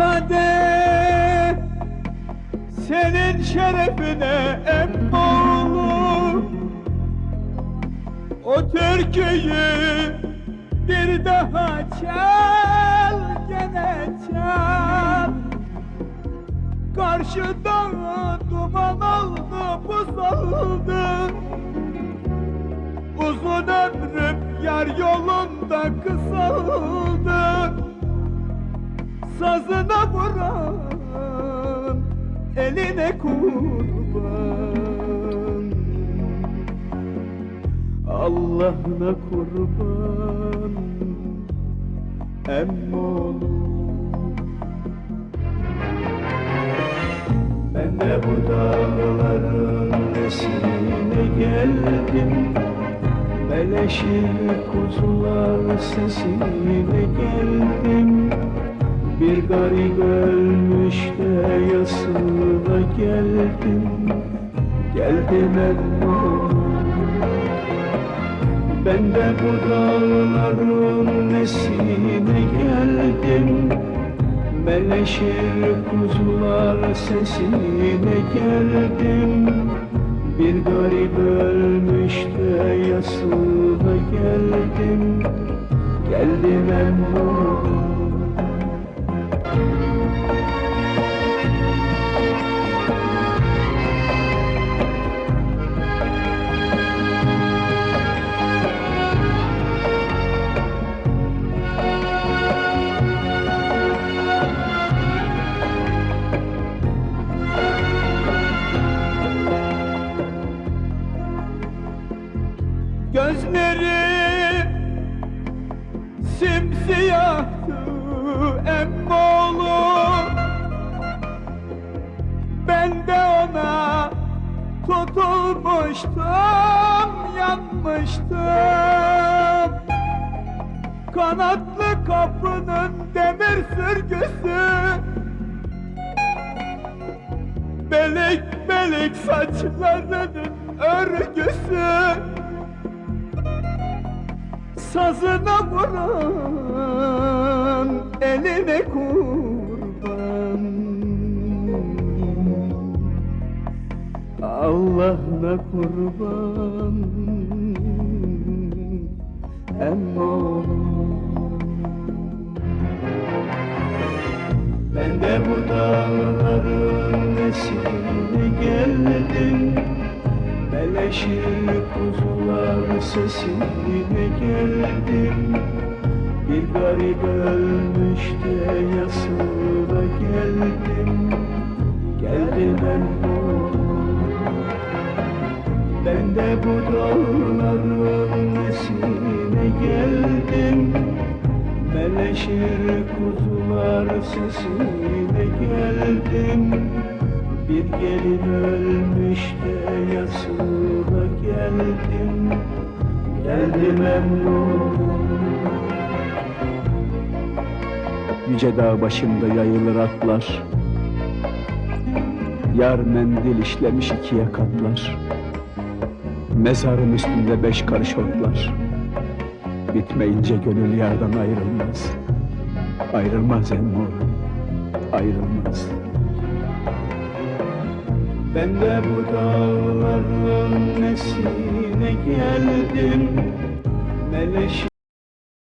kadeh senin şerefine emmoğlu O türküyü bir daha çal gene çal. Karşıda duman oldu buz oldu Uzun ömrüm yar yolunda kısaldı Sazına vuran eline kurban. Allah'ına kurban emmoğlu. Ben de bu dağların nesine geldim. Beleşir kuzular sesine geldim Bir garip ölmüş de yasına geldim. Geldim emmoğlu ben de bu dağların nesine geldim. Meleşir kuzular sesine geldim. Bir garip ölmüş de yasına geldim. Geldim emmoğlu Gözleri simsiyahtı emmoğlu Ben de ona tutulmuştum, yanmıştım. Kanatlı kapının demir sürgüsü. Belik belik saçlarının örgüsü Sazına vuran eline kurban. Allah'ına kurban. Emmoğlu Ben de bu dağların nesine geldim. Kuzular sesine geldim Bir garip ölmüş de yasına geldim. Geldim emmoğlu Ben de bu dağların nesine geldim. Meleşir kuzular sesine geldim. Bir gelin ölmüş de yasına geldim Geldim emmoğlu Yüce dağ başında yayılır atlar. Yar mendil işlemiş ikiye katlar. Mezarın üstünde beş karış otlar. Bitmeyince gönül yardan ayrılmaz. Ayrılmaz emmoğlu Ayrılmaz. Ben de bu dağların nesine geldim Meleşir